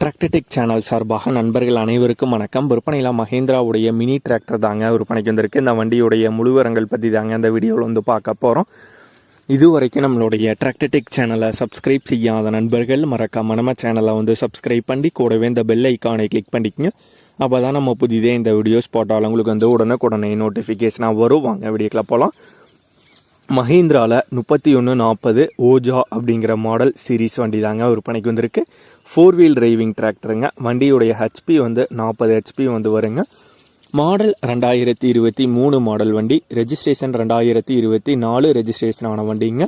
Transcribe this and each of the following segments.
Tractor Tech channel சார்பாக நண்பர்கள் அனைவருக்கும் வணக்கம். விற்பனையில் மஹேந்திராவுடைய மினி டிராக்டர் தாங்க விற்பனைக்கு வந்திருக்கு. இந்த வண்டியுடைய முழுவரங்கள் பற்றி தாங்க இந்த வீடியோவில் வந்து பார்க்க போகிறோம் இது வரைக்கும் நம்மளுடைய டிராக்டர்டெக் சேனலை சப்ஸ்கிரைப் செய்யாத நண்பர்கள் மறக்காம நம்ம சேனலை வந்து சப்ஸ்கிரைப் பண்ணி கூடவே இந்த பெல் ஐக்கானை கிளிக் பண்ணிக்கங்க. அப்போ தான் நம்ம புதிதே இந்த வீடியோஸ் போட்டாலும் உங்களுக்கு வந்து உடனுக்குடனே நோட்டிஃபிகேஷனாக வரும். வாங்க வீடியோக்கில் போகலாம் மஹேந்திராவில் முப்பத்தி ஒன்று நாற்பது ஓஜா அப்படிங்கிற மாடல் சீரிஸ் வண்டி தாங்க விற்பனைக்கு வந்திருக்கு. ஃபோர் வீல் டிரைவிங் டிராக்டருங்க வண்டியுடைய ஹெச்பி வந்து நாற்பது ஹெச்பி வந்து வருங்க. மாடல் ரெண்டாயிரத்தி இருபத்தி மூணு மாடல் வண்டி. ரெஜிஸ்ட்ரேஷன் ரெண்டாயிரத்தி இருபத்தி நாலு ரெஜிஸ்ட்ரேஷன் ஆன வண்டிங்க.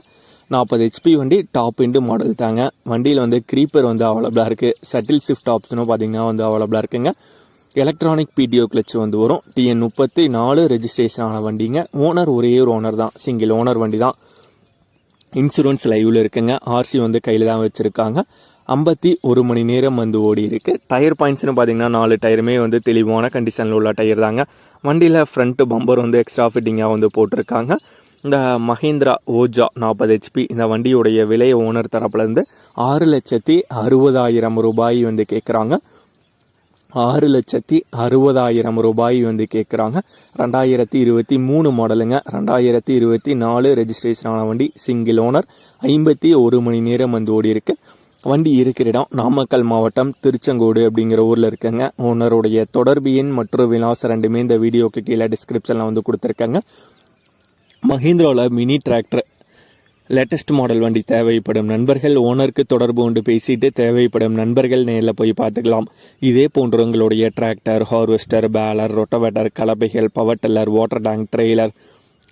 நாற்பது ஹெச்பி வண்டி டாப் எண்டு மாடல் தாங்க. வண்டியில் வந்து க்ரீப்பர் வந்து அவைலபிளாக இருக்குது சட்டில் ஷிஃப்ட் ஆப்ஷனும் பார்த்தீங்கன்னா வந்து அவைலபிளாக இருக்குங்க. எலக்ட்ரானிக் பிடிஓ கிளச் வந்து வரும். டிஎன் முப்பத்தி நாலு ரெஜிஸ்ட்ரேஷன் ஆன வண்டிங்க. ஓனர் ஒரே ஒரு ஓனர் தான். சிங்கிள் ஓனர் வண்டி தான். இன்சூரன்ஸ் லைவில் இருக்குங்க. ஆர்சி வந்து கையில் தான் வச்சுருக்காங்க. ஐம்பத்தி ஒரு மணி நேரம் வந்து ஓடி இருக்கு. டயர் பாயிண்ட்ஸ்னு பார்த்தீங்கன்னா நாலு டயருமே வந்து தெளிவான கண்டிஷனில் உள்ள டயர் தாங்க. வண்டியில் ஃப்ரண்ட் பம்பர் வந்து எக்ஸ்ட்ரா ஃபிட்டிங்காக வந்து போட்டிருக்காங்க. இந்த மஹேந்திரா ஓஜா நாற்பது ஹெச்பி இந்த வண்டியுடைய விலை ஓனர் தரப்புலேருந்து ஆறு லட்சத்தி அறுபதாயிரம் ரூபாய் வந்து கேட்குறாங்க ஆறு லட்சத்தி அறுபதாயிரம் ரூபாய் வந்து கேட்குறாங்க ரெண்டாயிரத்தி இருபத்தி மூணு மாடலுங்க ரெண்டாயிரத்தி இருபத்தி நாலு ரெஜிஸ்ட்ரேஷன் ஆன வண்டி சிங்கிள் ஓனர் ஐம்பத்தி ஒரு மணி நேரம் வந்து ஓடி இருக்குது வண்டி இருக்கிற இடம் நாமக்கல் மாவட்டம் திருச்செங்கோடு அப்படிங்கிற ஊரில் இருக்கங்க. ஓனருடைய தொடர்பு எண் மற்றும் விலாசம் ரெண்டுமே இந்த வீடியோக்கு கீழே டிஸ்கிரிப்ஷனில் வந்து கொடுத்துருக்காங்க. மஹேந்திராவில் மினி டிராக்டர் லேட்டஸ்ட் மாடல் வண்டி தேவைப்படும் நண்பர்கள் ஓனருக்கு தொடர்பு கொண்டு பேசிட்டு தேவைப்படும் நண்பர்கள் நேரில் போய் பார்த்துக்கலாம். இதே போன்ற உங்களுடைய tractor harvester baler rotavator கலப்பைகள் power tiller water tank trailer